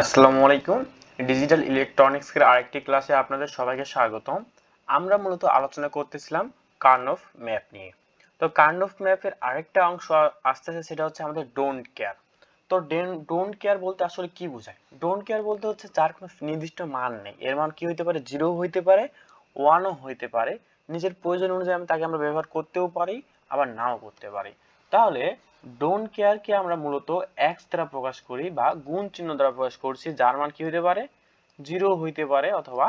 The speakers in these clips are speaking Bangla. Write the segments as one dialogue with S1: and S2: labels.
S1: আসসালামু আলাইকুম। ডিজিটাল ইলেকট্রনিক্সের আরেকটি ক্লাসে আপনাদের সবাইকে স্বাগতম। আমরা মূলত আলোচনা করতেছিলাম কার্নফ ম্যাপ নিয়ে। তো কার্নফ ম্যাপের আরেকটা অংশ আসতেছে, সেটা হচ্ছে আমাদের ডোন্ট কেয়ার তো ডোন্ট কেয়ার বলতে আসলে কি বোঝায়? ডোন্ট কেয়ার বলতে হচ্ছে যার কোনো নির্দিষ্ট মান নেই। এর মান কি হইতে পারে? জিরো হইতে পারে ওয়ানও হইতে পারে। নিজের প্রয়োজন অনুযায়ী আমি তাকে আমরা ব্যবহার করতেও পারি, আবার নাও করতে পারি। তাহলে ডোন্ট কেয়ারকে আমরা মূলত এক্স দ্বারা প্রকাশ করি বা গুণ চিহ্ন দ্বারা প্রকাশ করছি, যার মান কি হইতে পারে? জিরো হইতে পারে অথবা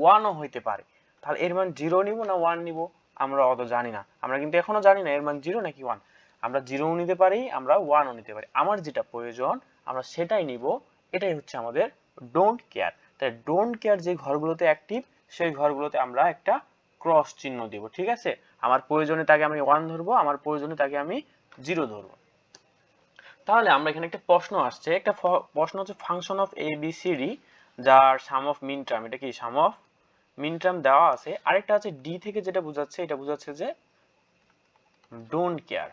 S1: ওয়ানও হইতে পারে। তাহলে এর মান জিরো নিব না ওয়ান নিব? আমরা অত জানি না। আমরা কিন্তু এখনও জানি না এর মান জিরো নাকি ওয়ান আমরা জিরোও নিতে পারি, আমরা ওয়ানও নিতে পারি। আমার যেটা প্রয়োজন, আমরা সেটাই নিব। এটাই হচ্ছে আমাদের ডোন্ট কেয়ার তাই ডোন্ট কেয়ার যে ঘরগুলোতে অ্যাক্টিভ সেই ঘরগুলোতে আমরা একটা ক্রস চিহ্ন দিব, ঠিক আছে? আমার প্রয়োজনে তাকে আমি ওয়ান ধরবো, আমার প্রয়োজনে তাকে আমি জিরো ধরবো। তাহলে আমরা এখানে একটা প্রশ্ন আসছে। একটা প্রশ্ন হচ্ছে function of A B C D যার সাম অফ মিন টার্ম এটা কি সাম অফ মিন টার্ম দেওয়া আছে। আরেকটা আছে ডি থেকে যেটা বোঝাচ্ছে, এটা বোঝাচ্ছে যে ডোন্ট কেয়ার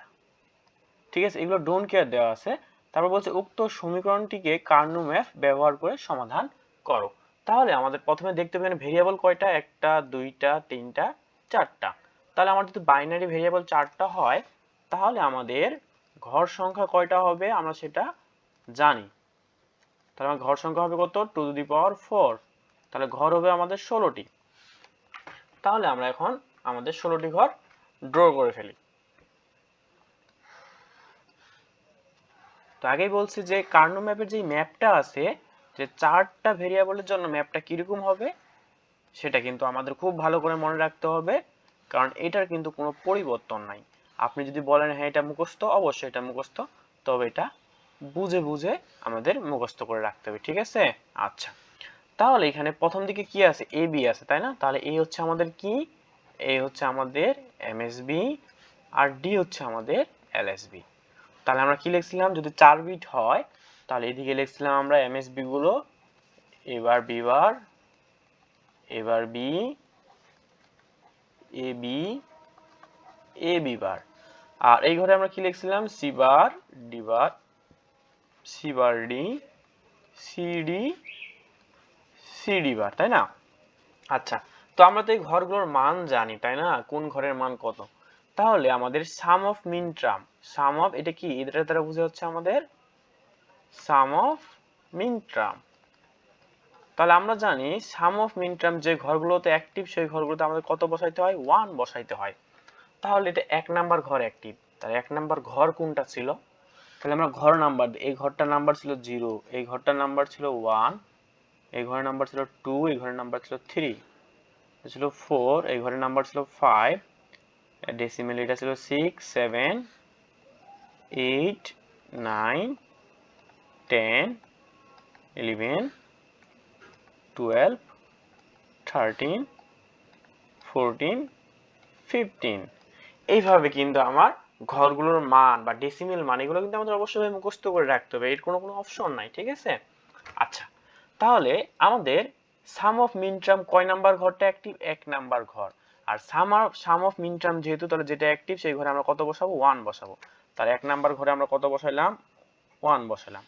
S1: ঠিক আছে, এগুলো ডোন্ট কেয়ার দেওয়া আছে। তারপর বলছে, উক্ত সমীকরণটিকে কার্নো ম্যাপ ব্যবহার করে সমাধান করো। তাহলে আমাদের প্রথমে দেখতে হবে ভেরিয়েবল কয়টা? একটা, দুইটা, তিনটা, চারটা। তাহলে আমার যদি বাইনারি ভেরিয়েবল চারটা হয় তাহলে আমাদের ঘর সংখ্যা কয়টা হবে? আমরা সেটা জানি। তাহলে আমার ঘর সংখ্যা হবে কত? Two to the power four তাহলে ঘর হবে আমাদের ষোলোটি। তাহলে আমরা এখন আমাদের ষোলোটি ঘর ড্র করে ফেলি। তো আগেই বলছি যে কার্নো ম্যাপের যে ম্যাপটা আছে, যে চারটা ভেরিয়েবলের জন্য ম্যাপটা কীরকম হবে, সেটা কিন্তু আমাদের খুব ভালো করে মনে রাখতে হবে, কারণ এটার কিন্তু কোনো পরিবর্তন নাই। আপনি যদি বলেন হ্যাঁ এটা মুখস্থ, অবশ্যই এটা মুখস্থ। তবে এটা বুঝে বুঝে আমাদের মুখস্থ করে রাখতে হবে, ঠিক আছে? আচ্ছা। তাহলে এখানে প্রথম দিকে কি আছে? এ বি আছে, তাই না? তাহলে এ হচ্ছে আমাদের কি? এ হচ্ছে আমাদের এমএসবি আর ডি হচ্ছে আমাদের এলএসবি তাহলে আমরা কি লিখছিলাম? যদি চার বিট হয়, তাহলে এদিকে লিখছিলাম আমরা এম এমএসবি গুলো এবার বি বার এবার B A B A B bar আর এই ঘরে আমরা কি লিখছিলাম? C bar D bar C bar D C D bar তাই না? আচ্ছা তো আমরা তো এই ঘরগুলোর মান জানি, তাই না? কোন ঘরের মান কত? তাহলে আমাদের sum of minterm sum of এটা কি? এটার দ্বারা বোঝা হচ্ছে আমাদের সাম অফ মিন ট্রাম তাহলে আমরা জানি সাম অফ মিন ট্রাম যে ঘরগুলোতে অ্যাক্টিভ সেই ঘরগুলোতে আমাদের কত বসাইতে হয়? ওয়ান বসাইতে হয়। তাহলে এটা এক নাম্বার ঘর অ্যাক্টিভ তাহলে এক নাম্বার ঘর কোনটা ছিল? তাহলে আমরা ঘর নাম্বার এই ঘরটার নাম্বার ছিল জিরো এই ঘরটার নাম্বার ছিল ওয়ান এই ঘরের নাম্বার ছিল টু এই ঘরের নাম্বার ছিল থ্রি ছিল ফোর এই ঘরের নাম্বার ছিল ফাইভ ডেসিমেল এটা ছিল six seven eight nine ten eleven twelve thirteen fourteen fifteen এইভাবে কিন্তু আমার ঘরগুলোর মান বা ডেসিমেল মান এগুলো কিন্তু আমাদের অবশ্যই মুখস্থ করে রাখতে হবে। এর কোনো কোনো অপশন নাই, ঠিক আছে? আচ্ছা তাহলে আমাদের সাম অফ মিন টার্ম কয় নাম্বার ঘরটা অ্যাক্টিভ এক নাম্বার ঘর। আর সাম সাম অফ মিন টার্ম যেহেতু তাহলে যেটা অ্যাক্টিভ সেই ঘরে আমরা কত বসাবো? ওয়ান বসাবো। তাহলে এক নাম্বার ঘরে আমরা কত বসাইলাম? ওয়ান বসালাম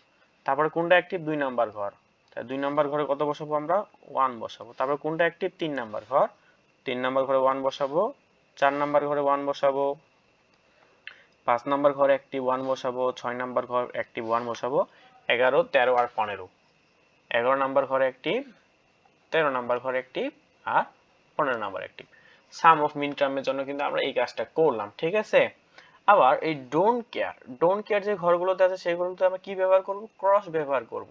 S1: তারপরে কোনটা অ্যাক্টিভ দুই নাম্বার ঘর। তাহলে দুই নাম্বার ঘরে কত বসাবো আমরা? ওয়ান বসাবো। তারপরে কোনটা অ্যাক্টিভ তিন নাম্বার ঘর। তিন নাম্বার ঘরে ওয়ান বসাবো। চার নাম্বার ঘরে ওয়ান বসাবো, পাঁচ নাম্বার ঘরে একটি ওয়ান বসাবো, ছয় নাম্বার ঘর একটি ওয়ান বসাবো, এগারো, তেরো আর পনেরো। এগারো নাম্বার ঘরে একটি, তেরো নাম্বার ঘরে অ্যাক্টিভ আর পনেরো নাম্বার অ্যাক্টিভ সাম অফ মিন টার্মের জন্য কিন্তু আমরা এই কাজটা করলাম, ঠিক আছে? আবার এই ডোন্ট কেয়ার ডোন্ট কেয়ার যে ঘরগুলোতে আছে সেগুলোতে আমরা কি ব্যবহার করব? ক্রস ব্যবহার করব।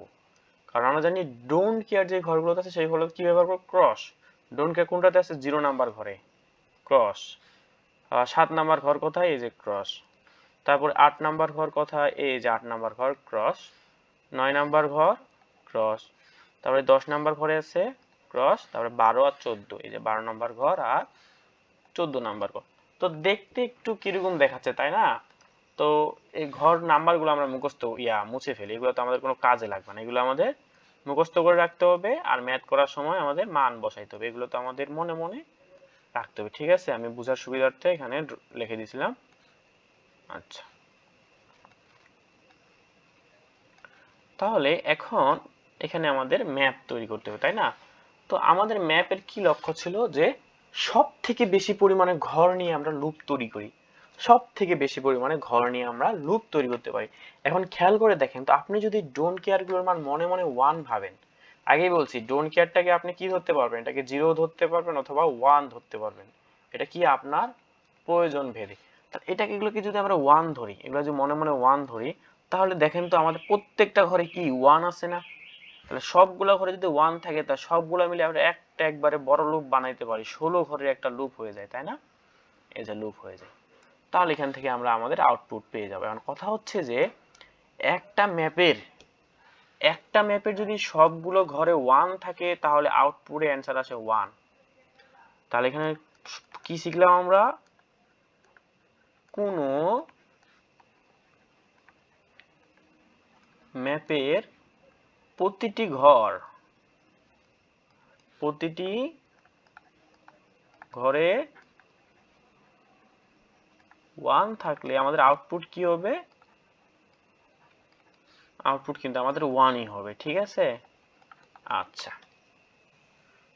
S1: কারণ আমরা জানি ডোন্ট কেয়ার যে ঘরগুলোতে আছে সেইগুলো কি ব্যবহার করব? ক্রস ডোন্ট কেয়ার কোনটাতে আছে? জিরো নাম্বার ঘরে। ক্রস। সাত নাম্বার ঘর কোথায়? এই যে ক্রস। তারপর আট নাম্বার ঘর কোথায়? এই যে আট নাম্বার ঘর, ক্রস। নয় নাম্বার ঘর, ক্রস। তারপরে দশ নাম্বার ঘরে আছে, ক্রস। তারপরে বারো আর চোদ্দ। এই যে বারো নাম্বার ঘর আর চোদ্দ নাম্বার ঘর। তো দেখতে একটু কীরকম দেখাচ্ছে, তাই না? তো এই ঘর নাম্বারগুলো আমরা মুখস্থ, ইয়া, মুছে ফেলি। এগুলো তো আমাদের কোনো কাজে লাগবে না। এগুলো আমাদের মুখস্থ করে রাখতে হবে আর ম্যাথ করার সময় আমাদের মান বসাইতে হবে। এগুলো তো আমাদের মনে মনে রাখতে হবে, ঠিক আছে? আমি বোঝার সুবিধার্থে এখানে লিখে দিয়েছিলাম। আচ্ছা। তাহলে এখন এখানে আমাদের ম্যাপ তৈরি করতে হবে, তাই না? তো আমাদের ম্যাপের কি লক্ষ্য ছিল? যে সব থেকে বেশি পরিমাণে ঘর নিয়ে আমরা লুপ তৈরি করি। সব থেকে বেশি পরিমাণে ঘর নিয়ে আমরা লুপ তৈরি করতে পারি। এখন খেয়াল করে দেখেন, তো আপনি যদি ডোন্ট কেয়ারগুলোর মান মনে মনে ওয়ান ভাবেন আগেই বলছি ডোন্ট কেয়ারটাকে আপনি কি ধরতে পারবেন? এটাকে জিরো ধরতে পারবেন অথবা ওয়ান ধরতে পারবেন। এটা কি আপনার প্রয়োজন ভেদে। এটাকে এগুলোকে যদি আমরা ওয়ান ধরি, এগুলো যদি মনে মনে ওয়ান ধরি, তাহলে দেখেন তো আমাদের প্রত্যেকটা ঘরে কি ওয়ান আছে না? তাহলে সবগুলো ঘরে যদি ওয়ান থাকে, তা সবগুলো মিলে আমরা একটা একবারে বড় লুপ বানাইতে পারি। ষোলো ঘরের একটা লুপ হয়ে যায়, তাই না? এই যে লুপ হয়ে যায়। তাহলে এখান থেকে আমরা আমাদের আউটপুট পেয়ে যাব। এখন কথা হচ্ছে যে, একটা ম্যাপের একটা ম্যাপের যদি সবগুলো ঘরে ওয়ান থাকে, তাহলে আউটপুটে অ্যান্সার আসে ওয়ান তাহলে এখানে কি শিখলাম আমরা? কোনো ম্যাপের প্রতিটি ঘর, প্রতিটি ঘরে ওয়ান থাকলে আমাদের আউটপুট কি হবে? আউটপুট কিন্তু আমাদের ওয়ানই হবে, ঠিক আছে? আচ্ছা।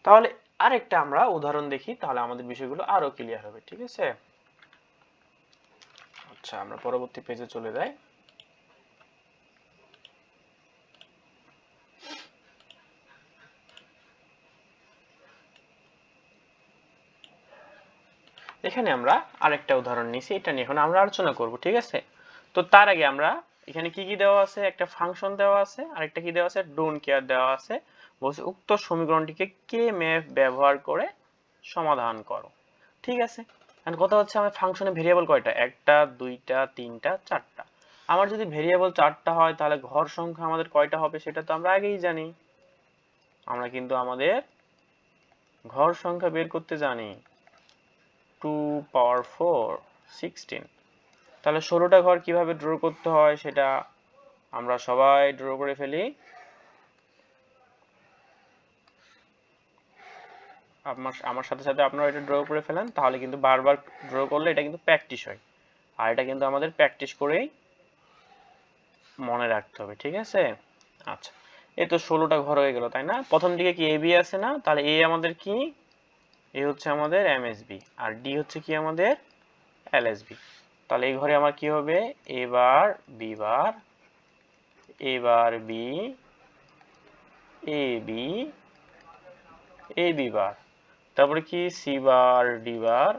S1: তাহলে আরেকটা আমরা উদাহরণ দেখি, তাহলে আমাদের বিষয়গুলো আরও ক্লিয়ার হবে, ঠিক আছে? আচ্ছা আমরা পরবর্তী পেজে চলে যাই। এখানে আমরা আরেকটা উদাহরণ নিছি, এটা নিয়ে এখন আমরা আলোচনা করব, ঠিক আছে? তো তার আগে আমরা এখানে কি কি দেওয়া আছে? একটা ফাংশন দেওয়া আছে, আরেকটা কি দেওয়া আছে? ডোন্ট কেয়ার দেওয়া আছে। বলছে, উক্ত সমীকরণটিকে কে ম্যাপ ব্যবহার করে সমাধান করো। ঠিক আছে? এখন কথা হচ্ছে, আমার ফাংশনে ভেরিয়েবল কয়টা? একটা, দুইটা, তিনটা, চারটা। আমার যদি ভেরিয়েবল চারটা হয়, তাহলে ঘর সংখ্যা আমাদের কয়টা হবে সেটা তো আমরা আগেই জানি। আমরা কিন্তু আমাদের ঘর সংখ্যা বের করতে জানি। টু পাওয়ার ফোর সিক্সটিন তাহলে ষোলোটা ঘর কীভাবে ড্র করতে হয় সেটা আমরা সবাই ড্র করে ফেলি। আমার আমার সাথে সাথে আপনারা এটা ড্র করে ফেলেন, তাহলে কিন্তু বারবার ড্র করলে এটা কিন্তু প্র্যাকটিস হয়। আর এটা কিন্তু আমাদের প্র্যাকটিস করেই মনে রাখতে হবে, ঠিক আছে? আচ্ছা এই তো ষোলোটা ঘর হয়ে গেল, তাই না? প্রথম দিকে কি এ বি আছে না? তাহলে এ আমাদের কি? এ হচ্ছে আমাদের এমএসবি আর ডি হচ্ছে কি আমাদের এলএসবি তাহলে এই ঘরে আমার কি হবে? A bar B bar A bar B A B A B bar তারপরে কি? C bar D bar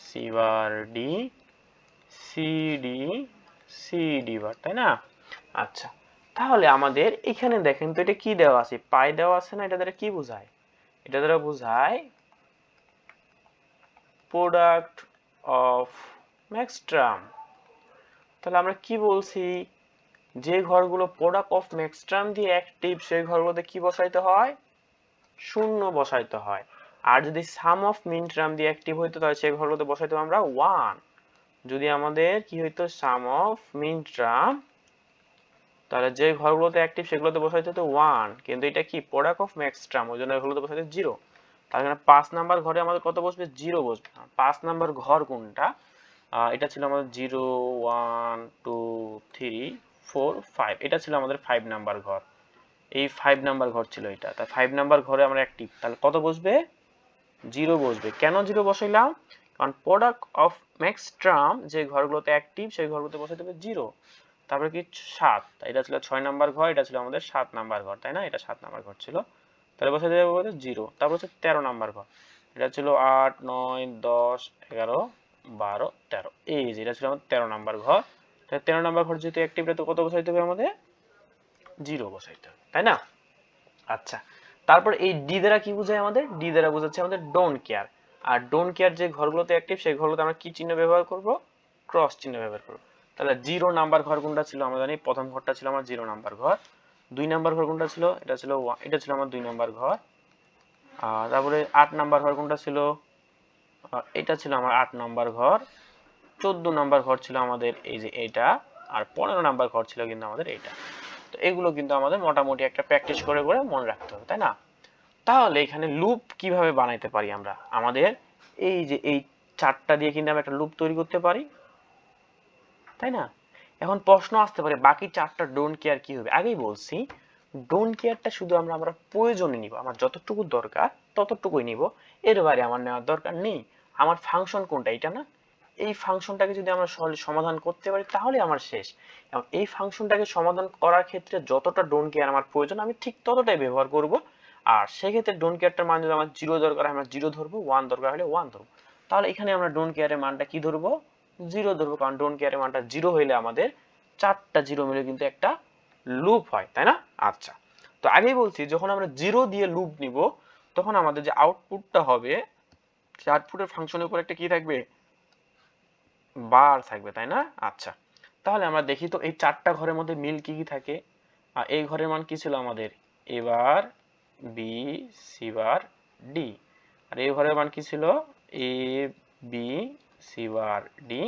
S1: C bar D C D C D bar তাই না? আচ্ছা তাহলে আমাদের এখানে দেখেন তো এটা কি দেওয়া আছে? পাই দেওয়া আছে না? এটা দ্বারা কি বোঝায়? এটা দ্বারা বোঝায় প্রোডাক্ট অফ ম্যাক্সট্রাম তাহলে আমরা কি বলছি? যে ঘরগুলো প্রোডাক্ট অফ ম্যাক্সট্রাম দিয়ে অ্যাক্টিভ সেই ঘরগুলোতে কি বসাইতে হয়? শূন্য বসাইতে হয়। আর যদি সাম অফ মিনট্রাম দিয়ে অ্যাক্টিভ হইতো, তাহলে সেই ঘরগুলোতে বসাইতে আমরা ওয়ান যদি আমাদের কি হইতো? সাম অফ মিনট্রাম তাহলে যে ঘরগুলোতে অ্যাক্টিভ সেগুলোতে বসাইতে হতো ওয়ান কিন্তু এটা কি? প্রোডাক্ট অফ ম্যাক্সট্রাম ওই জন্য এগুলোতে বসাইতে জিরো তাহলে পাঁচ নাম্বার ঘরে আমাদের কত বসবে? জিরো বসবে। পাঁচ নাম্বার ঘর কোনটা? এটা ছিল আমাদের zero one, two, three, four, five. এটা ছিল আমাদের ফাইভ নাম্বার ঘর। এই ফাইভ নাম্বার ঘর ছিল এটা। তাই ফাইভ নাম্বার ঘরে আমরা অ্যাক্টিভ তাহলে কত বসবে? জিরো বসবে। কেন জিরো বসাইলাম? কারণ প্রোডাক্ট অফ ম্যাক্স ট্রাম যে ঘরগুলোতে অ্যাক্টিভ সেই ঘরগুলোতে বসাইতে দেবে জিরো। তারপরে কি? সাত। এটা ছিল ছয় নাম্বার ঘর, এটা ছিল আমাদের সাত নাম্বার ঘর, তাই না? এটা সাত নাম্বার ঘর ছিল। তাহলে বসাইতে দেবে জিরো। তারপর হচ্ছে তেরো নাম্বার ঘর। এটা ছিল আট, নয়, দশ, এগারো বারো, তেরো। এই যে, এটা ছিল আমাদের তেরো নাম্বার ঘর। তাহলে তেরো নাম্বার ঘর যেহেতু অ্যাক্টিভ তো কত বসাইতে হবে আমাদের? জিরো বসাইতে হবে, তাই না? আচ্ছা তারপর এই ডি দ্বারা কি বোঝায় আমাদের? ডি দ্বারা বোঝাচ্ছে আমাদের ডোন্ট কেয়ার আর ডোন্ট কেয়ার যে ঘরগুলোতে অ্যাক্টিভ সেই ঘরগুলোতে আমরা কি চিহ্ন ব্যবহার করব? ক্রস চিহ্ন ব্যবহার করব। তাহলে জিরো নাম্বার ঘর কোনটা ছিল? আমরা জানি প্রথম ঘরটা ছিল আমার জিরো নাম্বার ঘর। দুই নাম্বার ঘর কোনটা ছিল? এটা ছিল এটা ছিল আমার দুই নাম্বার ঘর। আর তারপরে আট নাম্বার ঘর কোনটা ছিল? এটা ছিল আমার আট নাম্বার ঘর। চোদ্দ নাম্বার ঘর ছিল আমাদের এই যে এটা, আর পনেরো নাম্বার ঘর ছিল কিন্তু আমাদের এটা। তো এগুলো কিন্তু আমাদের মোটামুটি একটা প্র্যাকটিস করে করে মনে রাখতে হবে, তাই না? তাহলে এখানে লুপ কীভাবে বানাইতে পারি আমরা? আমাদের এই যে এই চারটা দিয়ে কিন্তু আমরা একটা লুপ তৈরি করতে পারি, তাই না? এখন প্রশ্ন আসতে পারে, বাকি চারটা ডোন্ট কেয়ার কি হবে? আগেই বলছি ডোন্ট কেয়ারটা শুধু আমরা আমরা প্রয়োজনে নিব। আমার যতটুকু দরকার ততটুকুই নিব। এর বাইরে আমার নেওয়ার দরকার নেই। আমার ফাংশন কোনটা এটা না? এই ফাংশনটাকে যদি আমরা সহজে সমাধান করতে পারি, তাহলে আমার শেষ। এবং এই ফাংশনটাকে সমাধান করার ক্ষেত্রে যতটা ডোন্ট কেয়ার আমার প্রয়োজন, আমি ঠিক ততটাই ব্যবহার করব। আর সেক্ষেত্রে ডোন্ট কেয়ারটার মান যদি আমার জিরো দরকার আমরা জিরো ধরবো ওয়ান দরকার হলে ওয়ান ধরবো। তাহলে এখানে আমরা ডোন্ট কেয়ারের মানটা কি ধরবো? জিরো ধরবো। কারণ ডোন্ট কেয়ারের মানটা জিরো হইলে আমাদের চারটা জিরো মিলে কিন্তু একটা লুপ হয়, তাই না? আচ্ছা। তো আগেই বলছি, যখন আমরা জিরো দিয়ে লুপ নিব তখন আমাদের যে আউটপুটটা হবে, সে আউটপুটের ফাংশনের উপর একটা কি থাকবে? বার থাকবে, তাই না? আচ্ছা তাহলে আমরা দেখি তো এই চারটা ঘরের মধ্যে মিল কি কি থাকে? আর এই ঘরের মান কি ছিল আমাদের? এবার বি সি বার ডি আর এই ঘরের মান কি ছিল? A B C bar D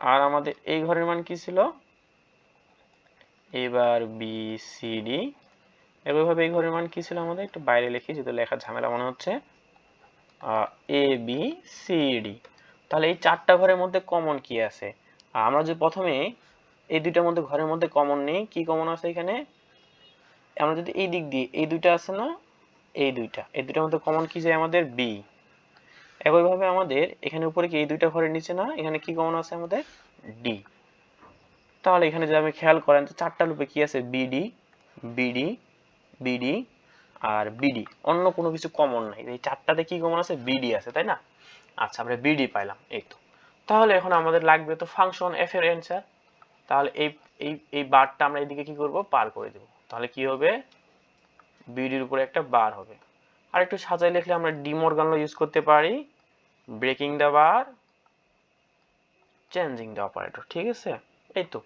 S1: আর আমাদের এই ঘরের মান কি ছিল? এবার বি সি ডি এভাবে এই ঘরের মান কি ছিল আমাদের? একটু বাইরে লিখি, যেহেতু লেখার ঝামেলা মনে হচ্ছে। এ বি সি ডি তাহলে এই চারটা ঘরের মধ্যে কমন কি আছে? আমরা যে প্রথমে এই দুইটার মধ্যে ঘরের মধ্যে কমন নেই, কি কমন আছে এখানে? আমরা যদি এই দিক দিয়ে, এই দুইটা আছে না, এই দুইটা, এই দুইটার মধ্যে কমন কি যায় আমাদের? বি একইভাবে আমাদের এখানে উপরে কি এই দুইটা ঘরের নিচে না, এখানে কি কমন আছে আমাদের? ডি তাহলে এখানে যদি আমি খেয়াল করেন, তো চারটা লুপে কি আছে? বিডি বিডি বিডি আর বিডি অন্য কোনো কিছু কমন নাই। এই চারটাতে কি কমন আছে? বিডি আছে, তাই না? আচ্ছা আমরা বিডি পাইলাম, এই তো। তাহলে এখন আমাদের লাগবে তো ফাংশন এফ এর অ্যান্সার তাহলে এই এই এই বারটা আমরা এদিকে কি করব? পার করে দেব। তাহলে কি হবে? বিডির উপরে একটা বার হবে। আর একটু সাজাই লিখলে আমরা ডিমর্গান ল ইউজ করতে পারি। Breaking the bar changing the operator ঠিক আছে? এই তো।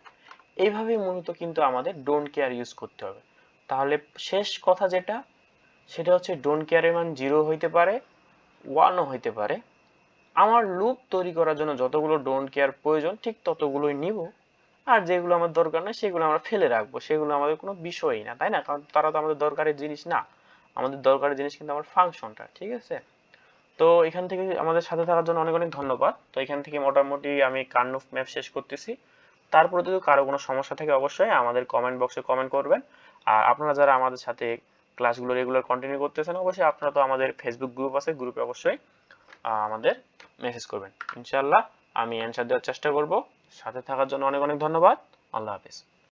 S1: এইভাবেই মূলত কিন্তু আমাদের ডোন্ট কেয়ার ইউজ করতে হবে। তাহলে শেষ কথা যেটা, সেটা হচ্ছে ডোন্ট কেয়ারের মান জিরো হইতে পারে ওয়ানও হইতে পারে। আমার লুপ তৈরি করার জন্য যতগুলো ডোন্ট কেয়ার প্রয়োজন, ঠিক ততগুলোই নিব। আর যেগুলো আমার দরকার নেই, সেগুলো আমরা ফেলে রাখব। সেগুলো আমাদের কোনো বিষয়ই না, তাই না? কারণ তারা তো আমাদের দরকারের জিনিস না। আমাদের দরকারের জিনিস কিন্তু আমার ফাংশনটা ঠিক আছে? তো এখান থেকে আমাদের সাথে থাকার জন্য অনেক অনেক ধন্যবাদ। তো এখান থেকে মোটামুটি আমি কার্নুফ ম্যাপ শেষ করতেছি। তারপরে যদি কারও কোনো সমস্যা থাকে, অবশ্যই আমাদের কমেন্ট বক্সে কমেন্ট করবেন। আর আপনারা যারা আমাদের সাথে ক্লাসগুলো রেগুলার কন্টিনিউ করতেছেন, অবশ্যই আপনারা তো আমাদের ফেসবুক গ্রুপ আছে গ্রুপে অবশ্যই আমাদের মেসেজ করবেন। ইনশাল্লাহ আমি অ্যান্সার দেওয়ার চেষ্টা করব। সাথে থাকার জন্য অনেক অনেক ধন্যবাদ। আল্লাহ হাফিজ।